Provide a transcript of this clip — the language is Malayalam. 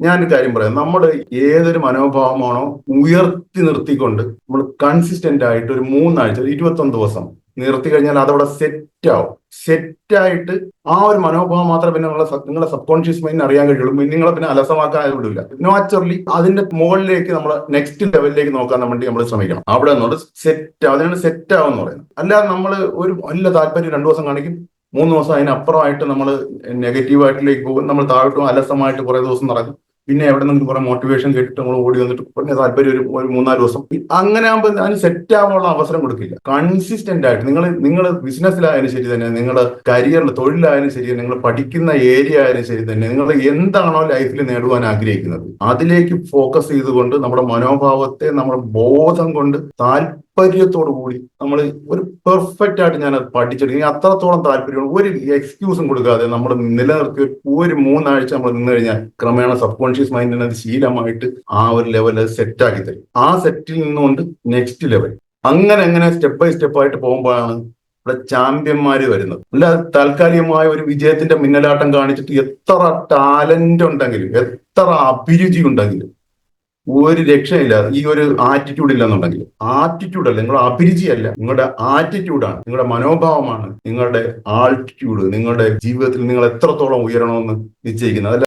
ഞാൻ കാര്യം പറയാം. നമ്മുടെ ഏതൊരു മനോഭാവമാണോ ഉയർത്തി നിർത്തിക്കൊണ്ട് നമ്മൾ കൺസിസ്റ്റന്റ് ആയിട്ട് ഒരു മൂന്നാഴ്ച ഇരുപത്തൊന്ന് ദിവസം നിർത്തി കഴിഞ്ഞാൽ അതവിടെ സെറ്റ് ആവും. സെറ്റ് ആയിട്ട് ആ ഒരു മനോഭാവം മാത്രമേ പിന്നെ നിങ്ങളെ നിങ്ങളെ സബ് കോൺഷ്യസ് മൈൻഡിന് അറിയാൻ കഴിയുള്ളൂ. നിങ്ങളെ പിന്നെ അലസമാക്കാൻ വിടില്ല. നാച്ചുറലി അതിന്റെ മുകളിലേക്ക് നമ്മൾ നെക്സ്റ്റ് ലെവലിലേക്ക് നോക്കാൻ വേണ്ടി നമ്മൾ ശ്രമിക്കണം. അവിടെ നിന്നോട് സെറ്റ് അതിനാണ് സെറ്റ് ആവെന്ന് പറയുന്നത്. അല്ലാതെ നമ്മൾ ഒരു വല്ല താല്പര്യം രണ്ടു ദിവസം കാണിക്കും. മൂന്ന് ദിവസം അതിനപ്പുറമായിട്ട് നമ്മൾ നെഗറ്റീവായിട്ടിലേക്ക് പോകും. നമ്മൾ താഴോട്ടും അലസമായിട്ട് കുറെ ദിവസം നടക്കും. പിന്നെ എവിടെ നിന്ന് കുറെ മോട്ടിവേഷൻ കേട്ടിട്ട് നമ്മൾ ഓടി വന്നിട്ട് പിന്നെ താല്പര്യം ഒരു ഒരു മൂന്നാൽ ദിവസം. അങ്ങനെ ആകുമ്പോൾ അതിന് സെറ്റ് ആവാനുള്ള അവസരം കൊടുക്കില്ല. കൺസിസ്റ്റന്റ് ആയിട്ട് നിങ്ങൾ നിങ്ങൾ ബിസിനസ്സിലായാലും ശരി തന്നെ നിങ്ങൾ കരിയറിൽ തൊഴിലായാലും ശരി നിങ്ങൾ പഠിക്കുന്ന ഏരിയ ആയാലും ശരി തന്നെ നിങ്ങൾ എന്താണോ ലൈഫിൽ നേടുവാൻ ആഗ്രഹിക്കുന്നത് അതിലേക്ക് ഫോക്കസ് ചെയ്തുകൊണ്ട് നമ്മുടെ മനോഭാവത്തെ നമ്മുടെ ബോധം കൊണ്ട് താല്പര്യത്തോടു കൂടി നമ്മൾ ഒരു പെർഫെക്റ്റ് ആയിട്ട് ഞാൻ അത് പഠിച്ചെടുക്കും അത്രത്തോളം താല്പര്യം ഒരു എക്സ്ക്യൂസും കൊടുക്കാതെ നമ്മൾ നിലനിർത്തി ഒരു മൂന്നാഴ്ച നമ്മൾ നിന്ന് കഴിഞ്ഞാൽ ക്രമേണ സബ് കോൺഷ്യസ് മൈൻഡിന് അത് ശീലമായിട്ട് ആ ഒരു ലെവൽ സെറ്റ് ആക്കി തരും. ആ സെറ്റിൽ നിന്നുകൊണ്ട് നെക്സ്റ്റ് ലെവൽ അങ്ങനെ അങ്ങനെ സ്റ്റെപ്പ് ബൈ സ്റ്റെപ്പ് ആയിട്ട് പോകുമ്പോഴാണ് ഇവിടെ ചാമ്പ്യന്മാർ വരുന്നത്. അല്ല താൽക്കാലികമായ ഒരു വിജയത്തിന്റെ മിന്നലാട്ടം കാണിച്ചിട്ട് എത്ര ടാലന്റ് ഉണ്ടെങ്കിലും എത്ര അഭിരുചി ഉണ്ടെങ്കിലും ഒരു രക്ഷയില്ല. ഈ ഒരു ആറ്റിറ്റ്യൂഡ് ഇല്ലെന്നുണ്ടെങ്കിൽ ആറ്റിറ്റ്യൂഡ് അല്ല നിങ്ങളുടെ അഭിരുചിയല്ല നിങ്ങളുടെ ആറ്റിറ്റ്യൂഡാണ് നിങ്ങളുടെ മനോഭാവമാണ് നിങ്ങളുടെ ആൾട്ടിറ്റ്യൂഡ് നിങ്ങളുടെ ജീവിതത്തിൽ നിങ്ങൾ എത്രത്തോളം ഉയരണമെന്ന് നിശ്ചയിക്കുന്നത്.